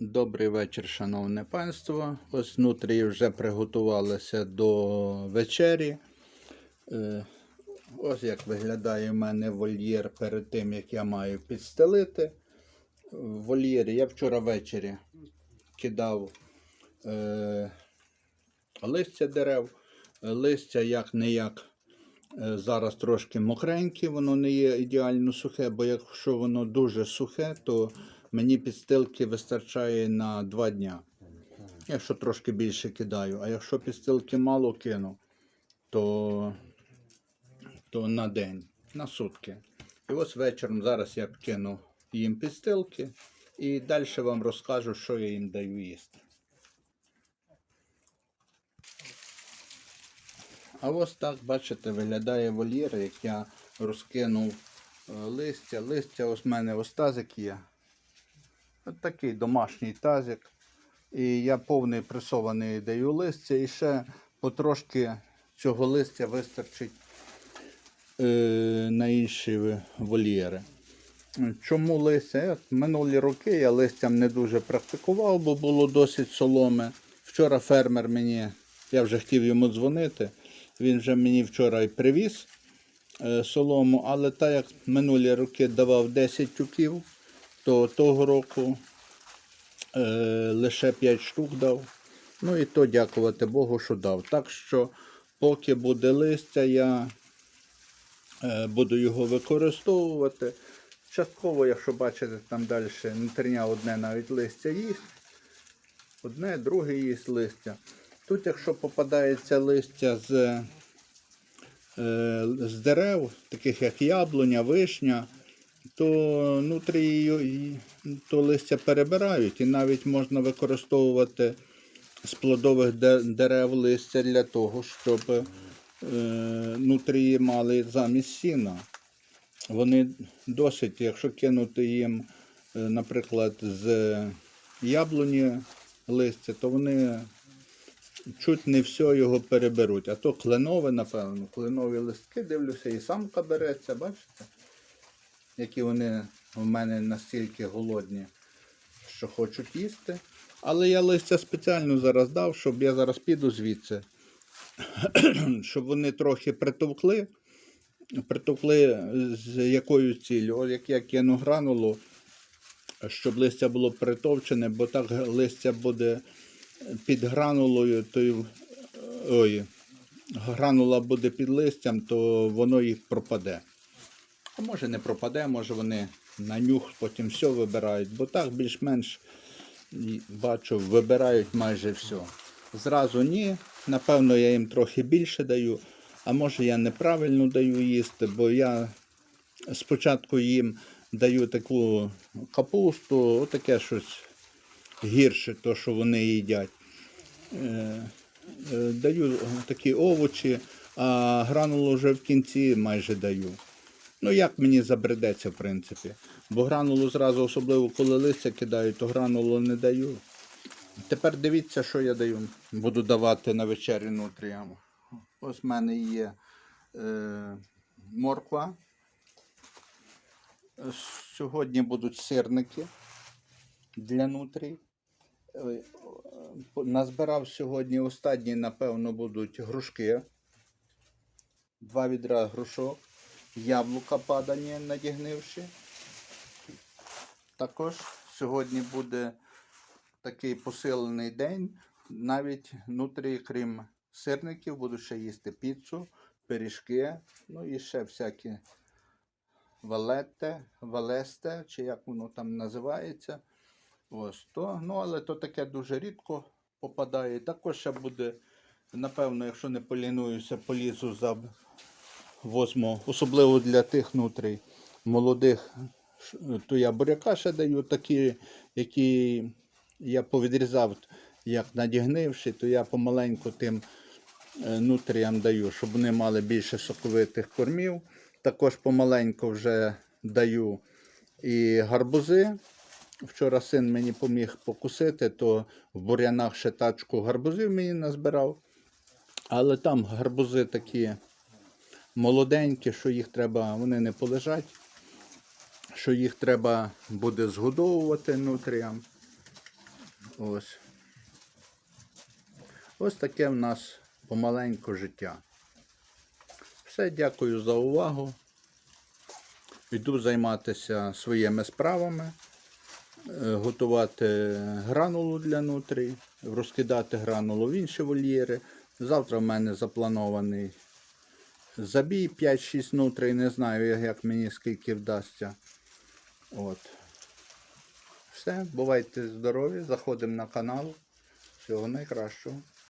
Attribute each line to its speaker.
Speaker 1: Добрий вечір, шановне панство. Ось внутрі вже приготувалися до вечері. Е, Ось як виглядає в мене вольєр перед тим, як я маю підстелити. В вольєрі я вчора ввечері кидав е, листя дерев. Листя як не як е, зараз трошки мокреньке, воно не є ідеально сухе, бо якщо воно дуже сухе, то мені підстилки вистачає на 2 дня. Якщо трошки більше кидаю. А якщо підстилки мало кину, то, то на день, на сутки. І ось вечором зараз я кину їм підстилки і далі вам розкажу, що я їм даю їсти. А ось так, бачите, виглядає вольєр, як я розкинув е, листя. Листя ось в мене ось тазик є. Ось такий домашній тазик. І я повний пресований даю листя. І ще потрошки цього листя вистачить е, на інші вольєри. Чому листя? От Минулі роки я листям не дуже практикував, бо було досить соломе. Вчора фермер мені, я вже хотів йому дзвонити, він вже мені вчора і привіз е, солому, але так як минулі роки давав 10 тюків, то того року е, лише 5 штук дав. Ну і то дякувати Богу, що дав. Так що, поки буде листя, я е, буду його використовувати. Частково, якщо бачите, там далі нетерня одне навіть листя їсть. Одне, друге їсть листя. Тут, якщо попадається листя з, е, з дерев, таких як яблуня, вишня, то внутрі її- то листя перебирають і навіть можна використовувати з плодових дерев листя для того, щоб е, нутрії мали замість сіна. Вони досить, якщо кинути їм, е, наприклад, з яблуні листя, то вони чуть не все його переберуть. А то кленове, напевно, кленові листки дивлюся, і самка береться, бачите? Які вони в мене настільки голодні, що хочуть їсти. Але я листя спеціально зараз дав, щоб я зараз піду звідси, щоб вони трохи притовкли. Притовкли з якою ціллю? От як я кину гранулу, щоб листя було притовчене, бо так листя буде під гранулою, то ой, гранула буде під листям, то воно їх пропаде. А може не пропаде, може вони на нюх потім все вибирають, бо так більш-менш бачу, вибирають майже все. Зразу ні. Напевно, я їм трохи більше даю, а може я неправильно даю їсти, бо я спочатку їм даю таку капусту, отаке щось гірше, то, що вони їдять. Е, е, Даю такі овочі, а гранулу вже в кінці майже даю. Ну, як мені забредеться, в принципі. Бо гранулу зразу, особливо коли листя кидаю, то гранулу не даю. Тепер дивіться, що я даю. Буду давати на вечерю нутріям. Ось в мене є е, морква. Сьогодні будуть сирники для нутрій. Е, Назбирав сьогодні останні, напевно, будуть грушки. Два відра грушок. Яблука падані, надігнивши. Також сьогодні буде такий посилений день. Навіть внутрі, крім сирників, буду ще їсти піцу, пиріжки, ну і ще всякі валетте, валесте, чи як воно там називається. Ось то. Ну, але то таке дуже рідко попадає. Також ще буде, напевно, якщо не полінуюся, полізу за возьму, особливо для тих нутрій молодих, то я буряка ще даю такі, які я повідрізав, як надігнивши, то я помаленьку тим е, нутріям даю, щоб вони мали більше соковитих кормів. Також помаленьку вже даю і гарбузи. Вчора син мені поміг покусити, то в бурянах ще тачку гарбузів мені назбирав. Але там гарбузи такі молоденькі, що їх треба, вони не полежать, що їх треба буде згодовувати нутріям. Ось. Ось таке в нас помаленьку життя. Все, дякую за увагу. Йду займатися своїми справами, е, готувати гранулу для нутрій, розкидати гранулу в інші вольєри. Завтра в мене запланований забій 5-6 нутрій, не знаю, як мені скільки вдасться. От. Все, бувайте здорові, заходимо на канал. Всього найкращого.